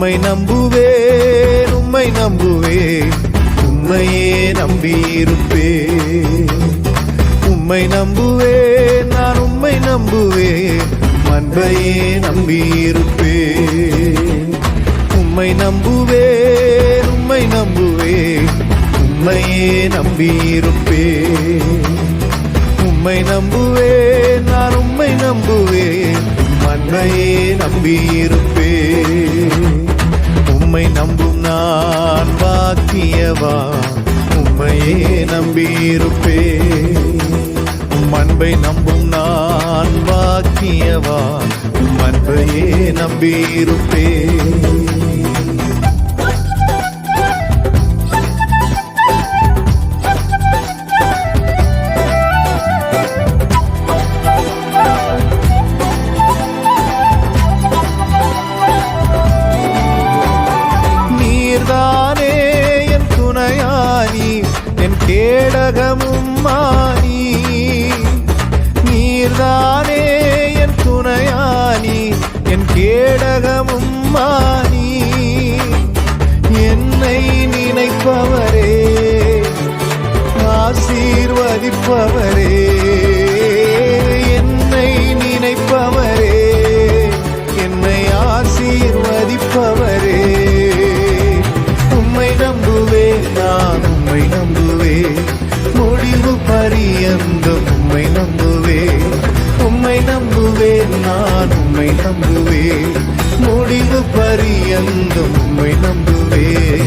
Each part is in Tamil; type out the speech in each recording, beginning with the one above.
உம்மை நம்புவேன் உம்மை நம்புவேன். உம்மையே நம்பியிருப்பேன். உம்மை நம்புவேன் நான் உம்மை நம்புவேன். உம் அன்பையே நம்பியிருப்பே உம்மை நம்புவேன் உம்மை நம்புவேன். உம்மையே நம்பியிருப்பேன். உம்மை நம்புவேன் நான் உம்மை நம்புவேன். உம் நம்பியிருப்பேன். பாக்கியவா உம்மையே நம்பியிருப்பே. உம் அன்பை நம்பும் நான் பாக்கியவா உம் அன்பையே நம்பியிருப்பே. உலகமும் மாணி நீர்தானே என் துணையானி என் கேடகமும் மாணி என்னை நினைப்பவரே ஆசீர்வதிப்பவரே. நம்புவேன். முடிவு பரியந்தும் உம்மை நம்புவேன்.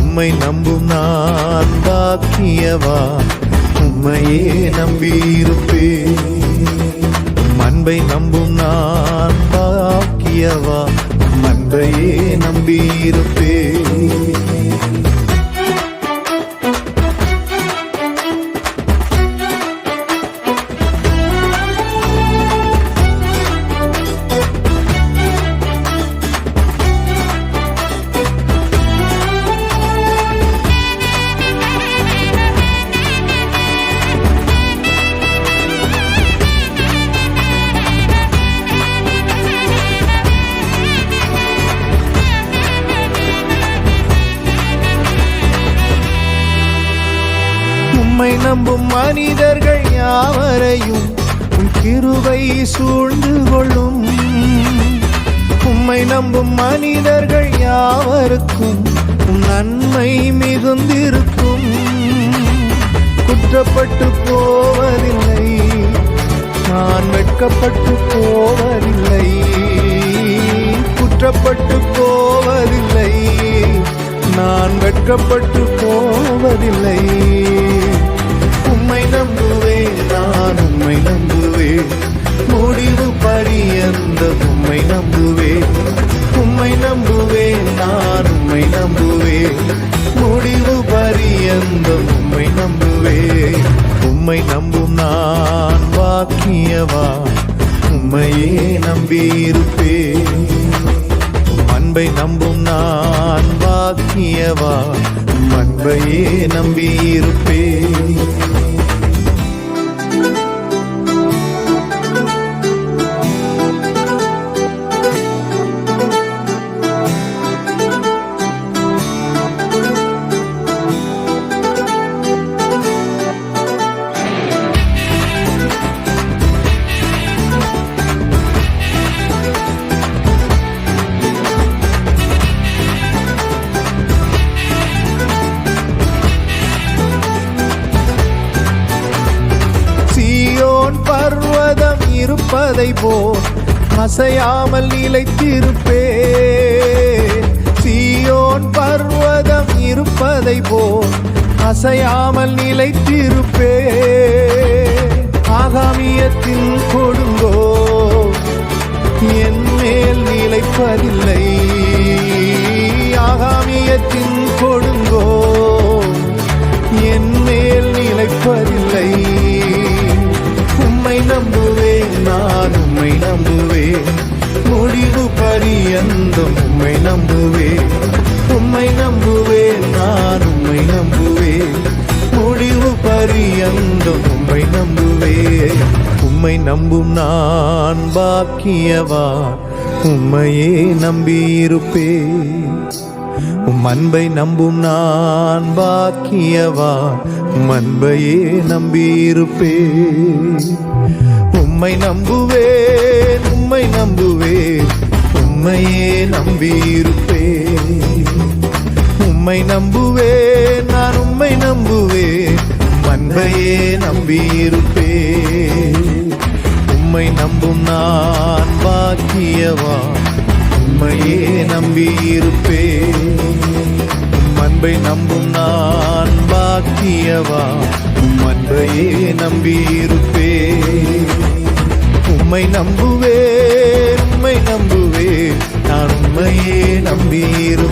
உம்மை நம்பும் நான் பாக்கியவா? உம்மையே நம்பியிருப்பேன். அன்பை நம்பும் நான் பாக்கியவா? அன்பையே நம்பியிருப்பேன். நம்பும் மனிதர்கள் யாவரையும் உன் கிருபை சூழ்ந்து கொள்ளும். உம்மை நம்பும் மனிதர்கள் யாவருக்கும் உன் நன்மை மிகுந்திருக்கும். குற்றப்பட்டு போவதில்லை நான் வெட்கப்பட்டு போவதில்லை. குற்றப்பட்டு போவதில்லை நான் வெட்கப்பட்டு போவதில்லை. பரியந்த உம்மை நம்புவேன். உம்மை நம்பும் நான் வாக்கியவா உம்மையே நம்பியிருப்பேன். அன்பை நம்பும் நான் பாக்கியவா? அன்பையே நம்பியிருப்பேன். இருப்பதை போல் அசையாமல் நிலைத்திருப்பே. சீயோன் பர்வதம் இருப்பதை போல் அசையாமல் நிலைத்திருப்பே. ஆகாமியத்தில் கொடுங்கோ என் மேல் நிலைப்பதில்லை. ஆகாமியத்தின் கொடுங்கோ என் மேல் நிலைப்பதில்லை. உம்மை நம்பு உம்மை நம்புவே. முடிவு பரியந்தம் உம்மை நம்புவே. உம்மை நம்புவே நான் உம்மை நம்புவே. முடிவு பரியந்தம் உம்மை நம்புவே. உம்மை நம்பும் நான் பாக்கியவா? உம்மையே நம்பியிருப்பே. உம் அன்பை நம்பும் நான் பாக்கியவா? உம் அன்பையே நம்பியிருப்பே. உம்மை நம்புவேன் உம்மை நம்புவேன். உம்மையே நம்பியிருப்பேன். உம்மை நம்புவேன் நான் உம்மை நம்புவேன். உம் அன்பையே நம்பியிருப்பேன். உம்மை நம்பும் நான் பாக்கியவா? உம்மையே நம்பியிருப்பேன். உம் அன்பை நம்பும் நான் பாக்கியவா? உம் அன்பையே நம்பியிருப்பேன். உம்மை நம்புவேன் உம்மை நம்புவேன். நான் உம்மையே நம்பியிருப்பேன்